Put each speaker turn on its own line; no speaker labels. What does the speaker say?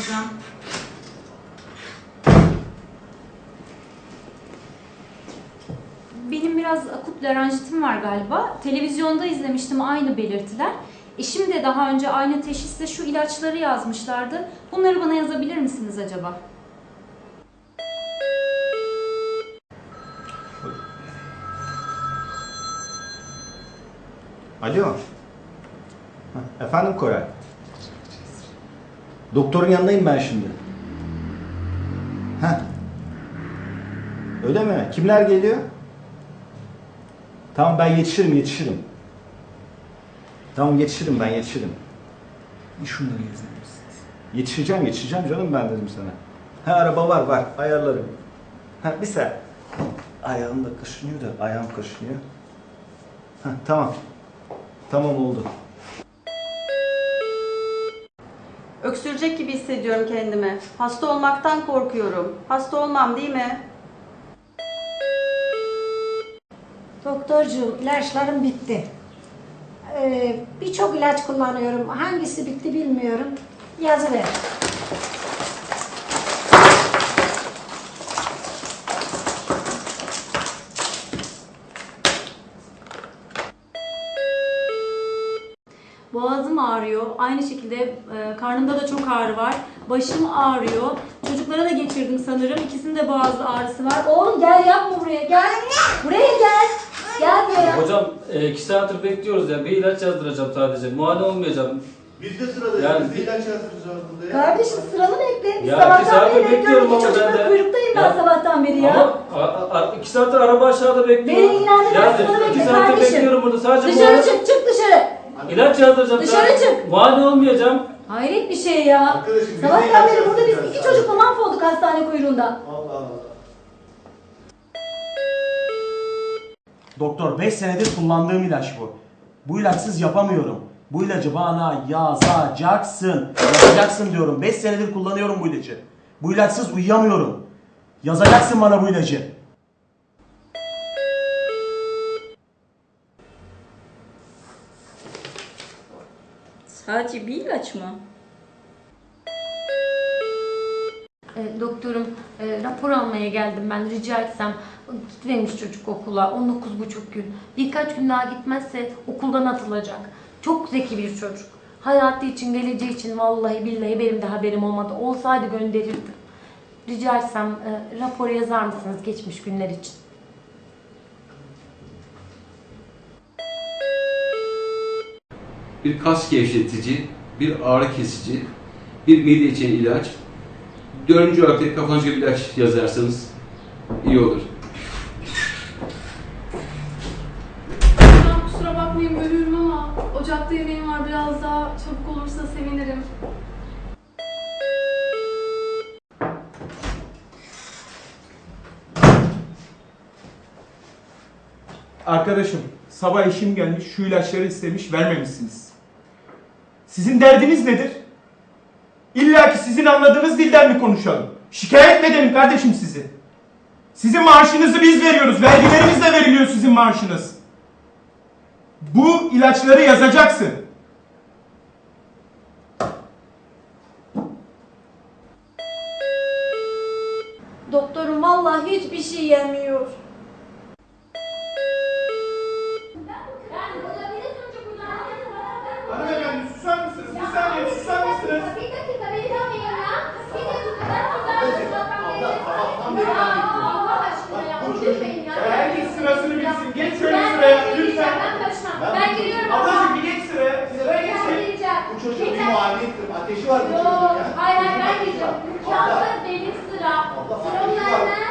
bakacağım. Benim biraz akut laranjitim var galiba. Televizyonda izlemiştim aynı belirtiler. Eşim de daha önce aynı teşhisle şu ilaçları yazmışlardı. Bunları bana yazabilir misiniz acaba?
Alo. Efendim Koray. Doktorun yanındayım ben şimdi. Heh. Öyle mi? Kimler geliyor? Tamam ben yetişirim yetişirim. Tamam yetişirim ben yetişirim.
Şunları mısınız?
Yetişeceğim yetişeceğim canım ben dedim sana. Ha araba var var ayarlarım. Ha bir sen. Ayağım da kaşınıyor da ayağım kaşınıyor. Ha tamam. Tamam oldu.
Öksürecek gibi hissediyorum kendimi. Hasta olmaktan korkuyorum. Hasta olmam değil mi?
Doktorcuğum ilaçlarım bitti. Ee, Birçok ilaç kullanıyorum. Hangisi bitti bilmiyorum. Yazı ver.
Boğazım ağrıyor. Aynı şekilde e, karnımda da çok ağrı var. Başım ağrıyor. Çocuklara da geçirdim sanırım. İkisinin de boğaz ağrısı var. Oğlum gel yapma buraya gel. Buraya gel. Gel buraya.
Hocam e, iki saattir bekliyoruz ya. Bir ilaç yazdıracağım sadece. Muayene olmayacağım.
Biz de sıradayız.
Yani-
Biz de ilaç yazdıracağız burada ya.
Kardeşim sıranı bekle. Biz
Ya,
sabahtan
iki saattir
beri bekliyorum.
bekliyorum
İki
ama
çocukla
ben de.
kuyruktayım ben
Ya.
sabahtan beri ya.
Ama a, a, iki saattir araba aşağıda bekliyor.
Beni ilgilendirmez,
iki
bekle
saattir
kardeşim.
bekliyorum burada. Sadece
Dışarı
muayene-
çık çık dışarı.
İlaç yazdıracağım.
Dışarı çık.
Muayene olmayacağım.
Hayret bir şey ya.
Arkadaşım, biz de
Sabahtan
ilaç
beri burada biz iki
sadece.
çocukla mahvolduk hastane kuyruğunda.
Allah Allah.
Doktor 5 senedir kullandığım ilaç bu. Bu ilaçsız yapamıyorum. Bu ilacı bana yazacaksın. Yazacaksın diyorum. 5 senedir kullanıyorum bu ilacı. Bu ilaçsız uyuyamıyorum. Yazacaksın bana bu ilacı.
Sadece bir ilaç mı?
E, doktorum e, rapor almaya geldim ben rica etsem. Gitmemiş çocuk okula 19 gün. Birkaç gün daha gitmezse okuldan atılacak. Çok zeki bir çocuk. Hayatı için geleceği için vallahi billahi benim de haberim olmadı. Olsaydı gönderirdim. Rica etsem e, raporu yazar mısınız geçmiş günler için
bir kas gevşetici, bir ağrı kesici, bir mide için ilaç. Dördüncü olarak da kafanıza bir ilaç yazarsanız iyi olur.
Hocam kusura bakmayın bölüyorum ama ocakta yemeğim var biraz daha çabuk olursa sevinirim.
Arkadaşım, sabah eşim gelmiş, şu ilaçları istemiş, vermemişsiniz. Sizin derdiniz nedir? İlla ki sizin anladığınız dilden mi konuşalım? Şikayet mi edelim kardeşim sizi? Sizin maaşınızı biz veriyoruz, vergilerimizle veriliyor sizin maaşınız. Bu ilaçları yazacaksın.
Doktorum vallahi hiçbir şey yemiyor.
sabit ateşi var mı? Yok. Hayır hayır ben
diyeceğim. Mükafat deniz
sıra.
Sıromlarına